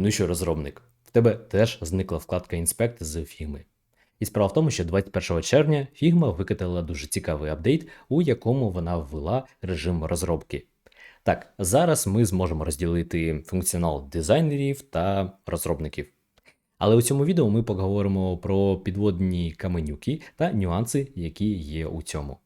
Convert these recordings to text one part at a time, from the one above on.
Ну що, розробник, в тебе теж зникла вкладка інспект з Figma. І справа в тому, що 21 червня Figma викатала дуже цікавий апдейт, у якому вона ввела режим розробки. Так, зараз ми зможемо розділити функціонал дизайнерів та розробників. Але у цьому відео ми поговоримо про підводні каменюки та нюанси, які є у цьому.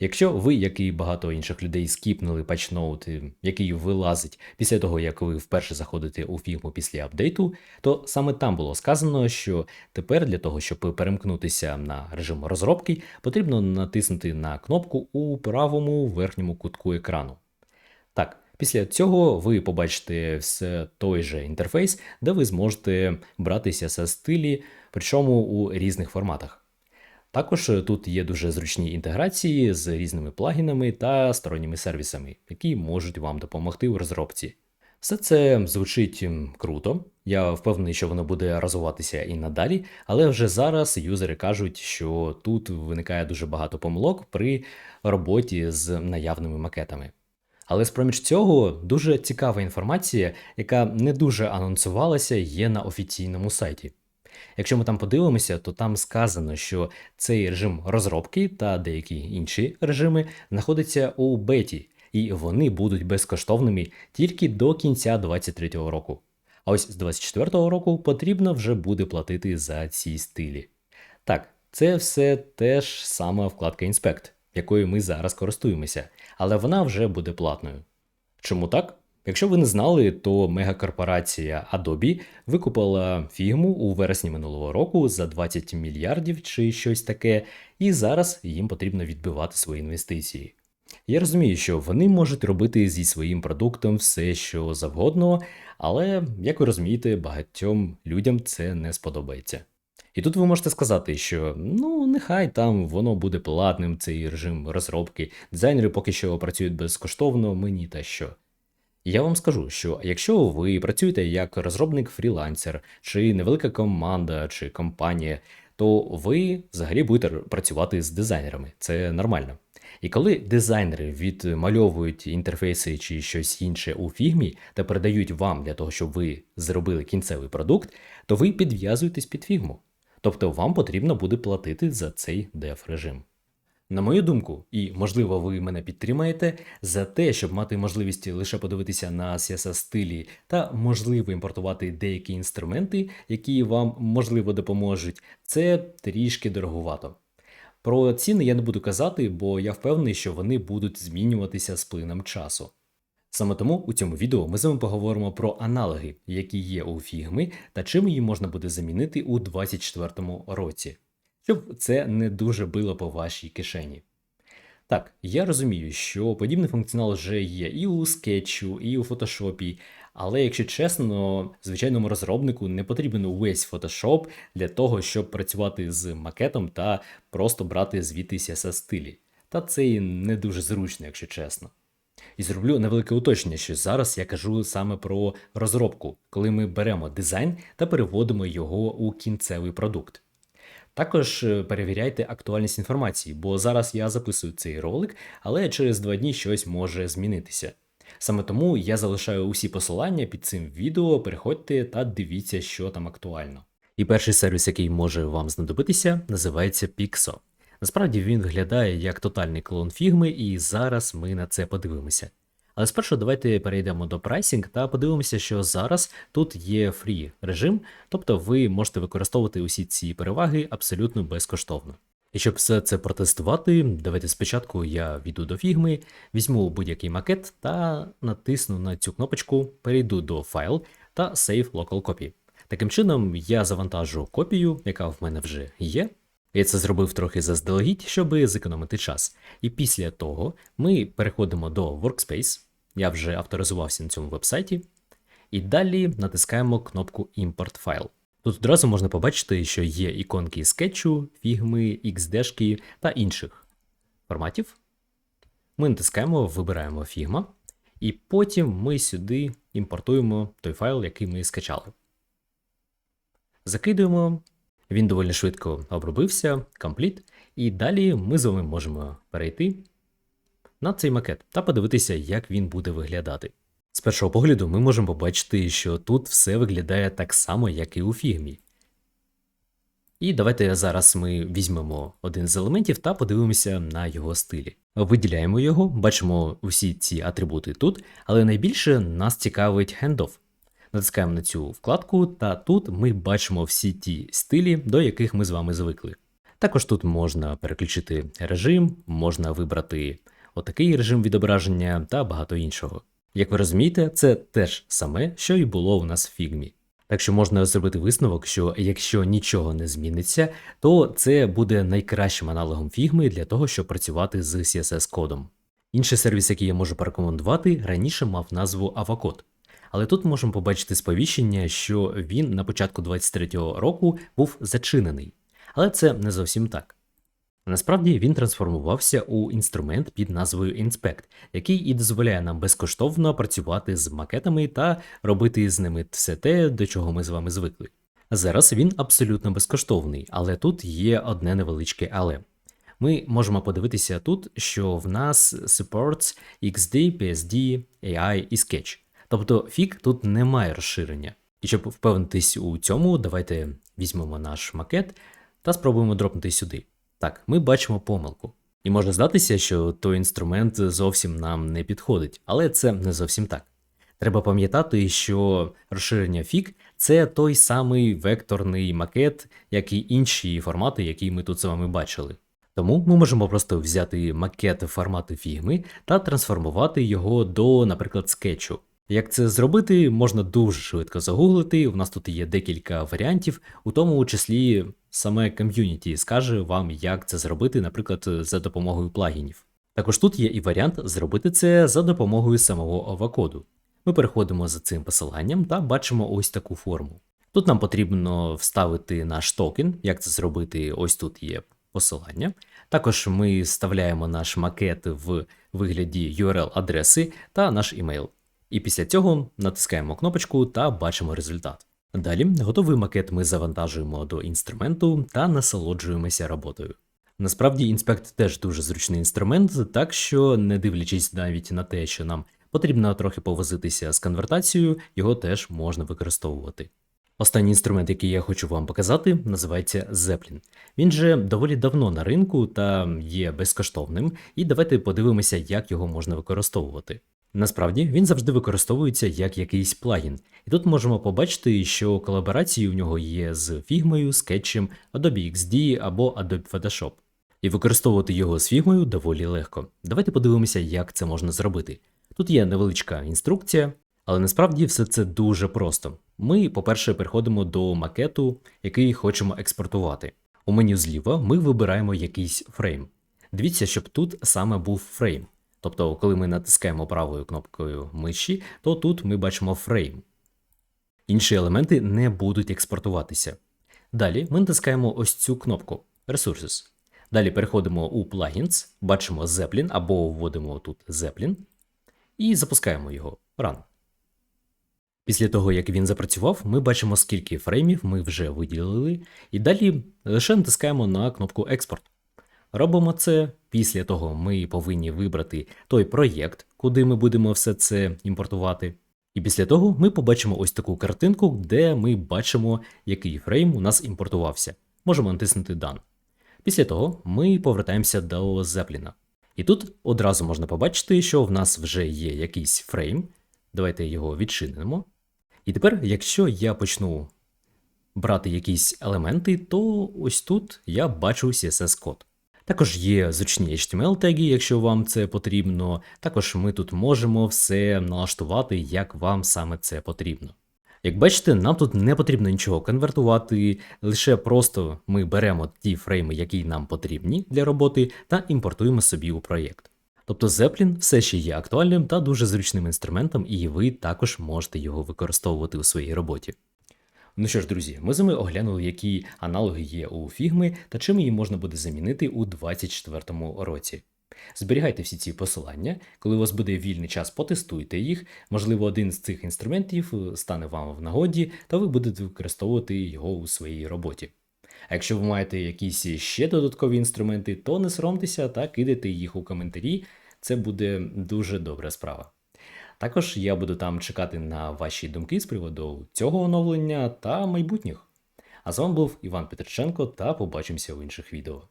Якщо ви, як і багато інших людей, скіпнули патчноут, який вилазить після того, як ви вперше заходите у фігму після апдейту, то саме там було сказано, що тепер для того, щоб перемкнутися на режим розробки, потрібно натиснути на кнопку у правому верхньому кутку екрану. Так, після цього ви побачите все той же інтерфейс, де ви зможете брати css стилі, причому у різних форматах. Також тут є дуже зручні інтеграції з різними плагінами та сторонніми сервісами, які можуть вам допомогти у розробці. Все це звучить круто. Я впевнений, що воно буде розвиватися і надалі, але вже зараз юзери кажуть, що тут виникає дуже багато помилок при роботі з наявними макетами. Але з-проміж цього дуже цікава інформація, яка не дуже анонсувалася, є на офіційному сайті. Якщо ми там подивимося, то там сказано, що цей режим розробки та деякі інші режими знаходяться у беті, і вони будуть безкоштовними тільки до кінця 2023 року. А ось з 2024 року потрібно вже буде платити за ці стилі. Так, це все теж сама вкладка Inspect, якою ми зараз користуємося, але вона вже буде платною. Чому так? Якщо ви не знали, то мегакорпорація Adobe викупила фігму у вересні минулого року за 20 мільярдів чи щось таке, і зараз їм потрібно відбивати свої інвестиції. Я розумію, що вони можуть робити зі своїм продуктом все, що завгодно, але, як ви розумієте, багатьом людям це не сподобається. І тут ви можете сказати, що ну нехай там воно буде платним, цей режим розробки, дизайнери поки що працюють безкоштовно, мені та що. Я вам скажу, що якщо ви працюєте як розробник-фрілансер, чи невелика команда, чи компанія, то ви взагалі будете працювати з дизайнерами. Це нормально. І коли дизайнери відмальовують інтерфейси чи щось інше у фігмі та передають вам для того, щоб ви зробили кінцевий продукт, то ви підв'язуєтесь під фігму. Тобто вам потрібно буде платити за цей деф режим. На мою думку, і можливо ви мене підтримаєте, за те, щоб мати можливість лише подивитися на CSS стилі та можливо імпортувати деякі інструменти, які вам можливо допоможуть, це трішки дороговато. Про ціни я не буду казати, бо я впевнений, що вони будуть змінюватися з плином часу. Саме тому у цьому відео ми з вами поговоримо про аналоги, які є у фігми, та чим її можна буде замінити у 2024 році щоб це не дуже било по вашій кишені. Так, я розумію, що подібний функціонал вже є і у скетчу, і у фотошопі, але якщо чесно, звичайному розробнику не потрібен увесь Photoshop для того, щоб працювати з макетом та просто брати звідти css стилі. Та це і не дуже зручно, якщо чесно. І зроблю невелике уточнення, що зараз я кажу саме про розробку, коли ми беремо дизайн та переводимо його у кінцевий продукт. Також е, перевіряйте актуальність інформації, бо зараз я записую цей ролик, але через два дні щось може змінитися. Саме тому я залишаю усі посилання під цим відео, переходьте та дивіться, що там актуально. І перший сервіс, який може вам знадобитися, називається Pixo. Насправді він виглядає як тотальний клон фігми, і зараз ми на це подивимося. Але спершу давайте перейдемо до прайсінг та подивимося, що зараз тут є фрі режим, тобто ви можете використовувати усі ці переваги абсолютно безкоштовно. І щоб все це протестувати, давайте спочатку я війду до фігми, візьму будь-який макет та натисну на цю кнопочку, перейду до файл та Save Local Copy. Таким чином, я завантажу копію, яка в мене вже є. Я це зробив трохи заздалегідь, щоб зекономити час. І після того ми переходимо до Workspace. Я вже авторизувався на цьому вебсайті. І далі натискаємо кнопку Import файл. Тут одразу можна побачити, що є іконки скетчу, фігми, XD та інших форматів. Ми натискаємо, вибираємо Figma, і потім ми сюди імпортуємо той файл, який ми скачали. Закидуємо, він доволі швидко обробився, Complete, і далі ми з вами можемо перейти на цей макет та подивитися, як він буде виглядати. З першого погляду ми можемо побачити, що тут все виглядає так само, як і у фігмі. І давайте зараз ми візьмемо один з елементів та подивимося на його стилі. Виділяємо його, бачимо усі ці атрибути тут, але найбільше нас цікавить handoff. Натискаємо на цю вкладку, та тут ми бачимо всі ті стилі, до яких ми з вами звикли. Також тут можна переключити режим, можна вибрати отакий режим відображення та багато іншого. Як ви розумієте, це теж саме, що і було у нас в фігмі. Так що можна зробити висновок, що якщо нічого не зміниться, то це буде найкращим аналогом фігми для того, щоб працювати з CSS-кодом. Інший сервіс, який я можу порекомендувати, раніше мав назву Avocode. Але тут можемо побачити сповіщення, що він на початку 23-го року був зачинений. Але це не зовсім так. Насправді він трансформувався у інструмент під назвою Inspect, який і дозволяє нам безкоштовно працювати з макетами та робити з ними все те, до чого ми з вами звикли. Зараз він абсолютно безкоштовний, але тут є одне невеличке але. Ми можемо подивитися тут, що в нас supports XD, PSD, AI і Sketch. Тобто фік тут немає розширення. І щоб впевнитись у цьому, давайте візьмемо наш макет та спробуємо дропнути сюди. Так, ми бачимо помилку. І може здатися, що той інструмент зовсім нам не підходить, але це не зовсім так. Треба пам'ятати, що розширення фік це той самий векторний макет, як і інші формати, які ми тут з вами бачили. Тому ми можемо просто взяти макет формату фігми та трансформувати його до, наприклад, скетчу. Як це зробити, можна дуже швидко загуглити. У нас тут є декілька варіантів, у тому числі саме ком'юніті скаже вам, як це зробити, наприклад, за допомогою плагінів. Також тут є і варіант зробити це за допомогою самого авокоду. Ми переходимо за цим посиланням та бачимо ось таку форму. Тут нам потрібно вставити наш токен, як це зробити, ось тут є посилання. Також ми вставляємо наш макет в вигляді URL-адреси та наш імейл. І після цього натискаємо кнопочку та бачимо результат. Далі готовий макет ми завантажуємо до інструменту та насолоджуємося роботою. Насправді, інспект теж дуже зручний інструмент, так що, не дивлячись навіть на те, що нам потрібно трохи повозитися з конвертацією, його теж можна використовувати. Останній інструмент, який я хочу вам показати, називається Zeppelin. Він же доволі давно на ринку та є безкоштовним, і давайте подивимося, як його можна використовувати. Насправді він завжди використовується як якийсь плагін, і тут можемо побачити, що колаборації у нього є з фігмою, скетчем, Adobe XD або Adobe Photoshop. І використовувати його з фігмою доволі легко. Давайте подивимося, як це можна зробити. Тут є невеличка інструкція, але насправді все це дуже просто. Ми, по-перше, переходимо до макету, який хочемо експортувати. У меню зліва ми вибираємо якийсь фрейм. Дивіться, щоб тут саме був фрейм. Тобто, коли ми натискаємо правою кнопкою миші, то тут ми бачимо фрейм. Інші елементи не будуть експортуватися. Далі ми натискаємо ось цю кнопку Resources. Далі переходимо у Plugins, бачимо Zeppelin або вводимо тут Zeppelin і запускаємо його Run. Після того, як він запрацював, ми бачимо, скільки фреймів ми вже виділили, і далі лише натискаємо на кнопку Експорт. Робимо це. Після того ми повинні вибрати той проєкт, куди ми будемо все це імпортувати. І після того ми побачимо ось таку картинку, де ми бачимо, який фрейм у нас імпортувався. Можемо натиснути Done. Після того ми повертаємося до Zeppelin. І тут одразу можна побачити, що в нас вже є якийсь фрейм. Давайте його відчинимо. І тепер, якщо я почну брати якісь елементи, то ось тут я бачу CSS-код. Також є зручні HTML теги, якщо вам це потрібно. Також ми тут можемо все налаштувати, як вам саме це потрібно. Як бачите, нам тут не потрібно нічого конвертувати, лише просто ми беремо ті фрейми, які нам потрібні для роботи, та імпортуємо собі у проєкт. Тобто Zeppelin все ще є актуальним та дуже зручним інструментом, і ви також можете його використовувати у своїй роботі. Ну що ж, друзі, ми з вами оглянули, які аналоги є у фігми та чим її можна буде замінити у 2024 році. Зберігайте всі ці посилання, коли у вас буде вільний час, потестуйте їх. Можливо, один з цих інструментів стане вам в нагоді, та ви будете використовувати його у своїй роботі. А якщо ви маєте якісь ще додаткові інструменти, то не соромтеся та кидайте їх у коментарі, це буде дуже добра справа. Також я буду там чекати на ваші думки з приводу цього оновлення та майбутніх. А з вами був Іван Петриченко та побачимося в інших відео.